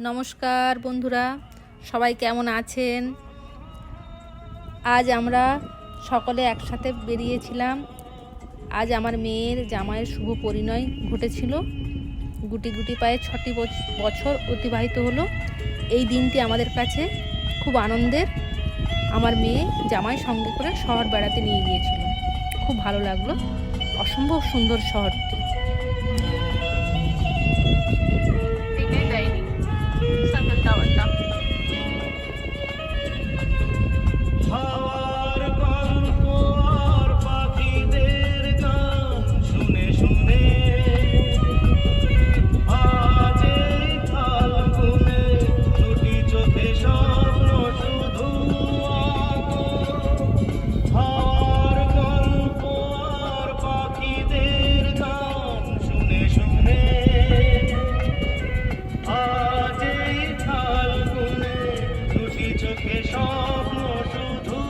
নমস্কার বন্ধুরা, সবাই কেমন আছেন? আজ আমরা সকলে একসাথে বেরিয়েছিলাম। আজ আমার মেয়ের জামাইয়ের শুভ পরিণয় ঘটেছিল। গুটি গুটি পায়ে ছটি বছ- বছর অতিবাহিত হলো। এই দিনটি আমাদের কাছে খুব আনন্দের। আমার মেয়ে জামাই সঙ্গে করে শহর বেড়াতে নিয়ে গিয়েছিল। খুব ভালো লাগল। অসম্ভব সুন্দর শহরটি। থেকে স্বপ্ন